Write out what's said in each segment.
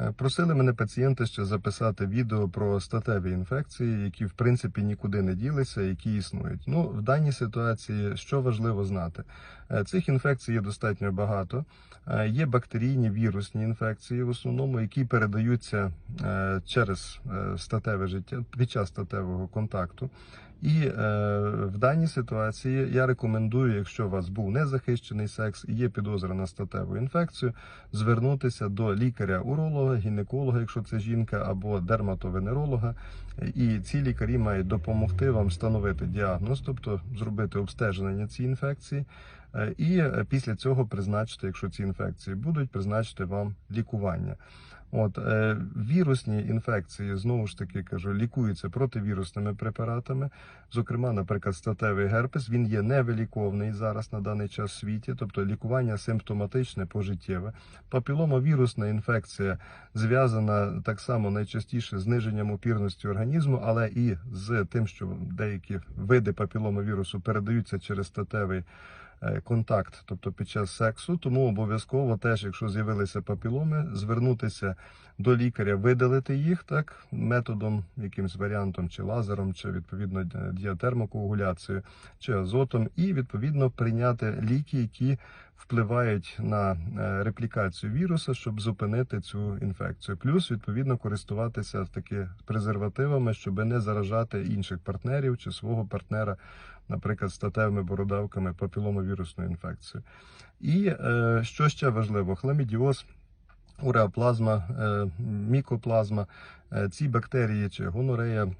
Е, Просили мене пацієнти ще записати відео про статеві інфекції, які в принципі нікуди не ділися, які існують. Ну, в даній ситуації що важливо знати? Е, Цих інфекцій є достатньо багато. Е, Є бактерійні вірусні інфекції, в основному, які передаються через статеве життя під час статевого контакту. І е, в даній ситуації я рекомендую, якщо у вас був незахищений секс і є підозра на статеву інфекцію, звернутися до лікаря-уролога, гінеколога, якщо це жінка, або дерматовенеролога. І ці лікарі мають допомогти вам встановити діагноз, тобто зробити обстеження цієї інфекції. Е, І е, після цього призначити, якщо ці інфекції будуть, призначити вам лікування. От е, вірусні інфекції знову ж таки кажу, лікуються противірусними препаратами. Зокрема, наприклад, статевий герпес він є невиліковний зараз на даний час в світі, тобто лікування симптоматичне пожиттєве. Папіломовірусна інфекція зв'язана так само найчастіше з зниженням опірності організму, але і з тим, що деякі види папіломовірусу передаються через статевий контакт, тобто під час сексу. Тому обов'язково теж, якщо з'явилися папіломи, звернутися до лікаря, видалити їх так методом, якимсь варіантом, чи лазером, чи відповідно діатермокоагуляцією, чи азотом, і відповідно прийняти ліки, які впливають на е, реплікацію віруса, щоб зупинити цю інфекцію. Плюс відповідно користуватися таки презервативами, щоб не заражати інших партнерів чи свого партнера, наприклад, статевими бородавками папіломовірусною інфекцією. І е, що ще важливо, хламідіоз. Уреоплазма, е, мікоплазма, ці бактерії чи гонорея,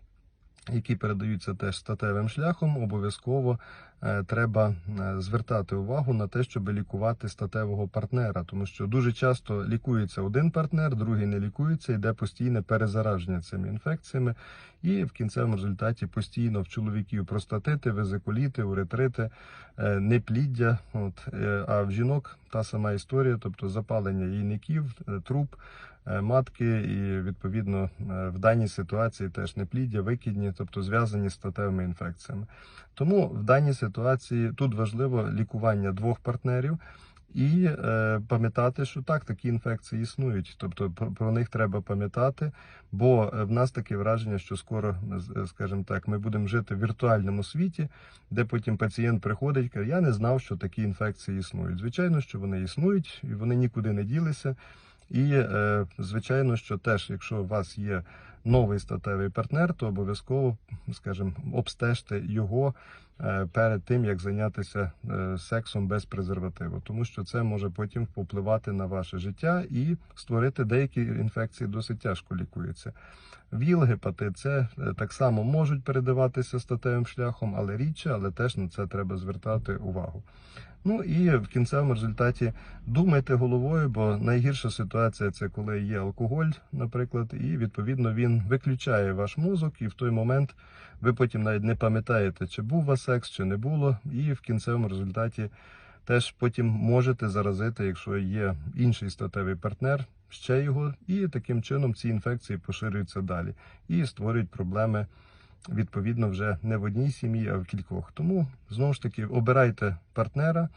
які передаються теж статевим шляхом, обов'язково е, треба е, звертати увагу на те, щоб лікувати статевого партнера, тому що дуже часто лікується один партнер, другий не лікується, йде постійне перезараження цими інфекціями, і в кінцевому результаті постійно в чоловіків простатити, везикуліти, уретрити, е, непліддя. От, а в жінок та сама історія, тобто запалення яйників, труб. Е, Матки і відповідно е, в даній ситуації теж непліддя, викидні, тобто зв'язані з статевими інфекціями. Тому в даній ситуації тут важливо лікування двох партнерів і е, пам'ятати, що так, такі інфекції існують. Тобто про, них треба пам'ятати, бо е, в нас таке враження, що скоро, скажімо так, ми будемо жити в віртуальному світі, де потім пацієнт приходить каже, я не знав, що такі інфекції існують. Звичайно, що вони існують і вони нікуди не ділися. І е, звичайно, що теж, якщо у вас є новий статевий партнер, то обов'язково, скажімо, обстежте його е, перед тим, як зайнятися е, сексом без презервативу, тому що це може потім попливати на ваше життя і створити деякі інфекції досить тяжко лікуються. ВІЛ, гепатит С е, так само можуть передаватися статевим шляхом, але рідше, але теж на це треба звертати увагу. Ну і в кінцевому результаті думайте головою, бо найгірша ситуація це коли є алкоголь, наприклад, і відповідно він виключає ваш мозок, і в той момент ви потім навіть не пам'ятаєте, чи був у вас секс, чи не було, і в кінцевому результаті теж потім можете заразити, якщо є інший статевий партнер, ще його, і таким чином ці інфекції поширюються далі і створюють проблеми відповідно вже не в одній сім'ї, а в кількох. Тому знову ж таки обирайте партнера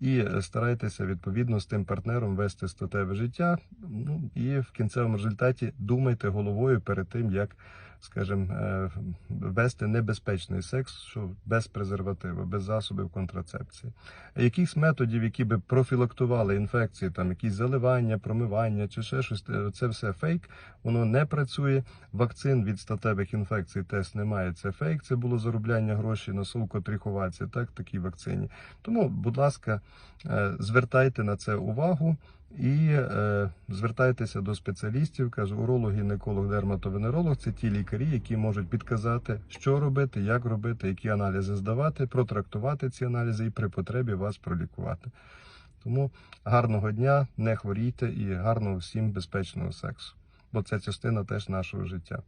і старайтеся відповідно з тим партнером вести статеве життя. Ну і в кінцевому результаті думайте головою перед тим, як, скажімо, е, вести небезпечний секс, що без презервативу, без засобів контрацепції. Якихось методів, які би профілактували інфекції, там якісь заливання, промивання чи ще щось, е, це все фейк, воно не працює. Вакцин від статевих інфекцій теж немає. Це фейк. Це було заробляння грошей на сулкотриховацію, так такій вакцині. Тому, будь ласка, е, звертайте на це увагу. І е, звертайтеся до спеціалістів, кажу, уролог, гінеколог, дерматовенеролог це ті лікарі, які можуть підказати, що робити, як робити, які аналізи здавати, протрактувати ці аналізи і при потребі вас пролікувати. Тому гарного дня, не хворійте і гарного всім безпечного сексу, бо це частина теж нашого життя.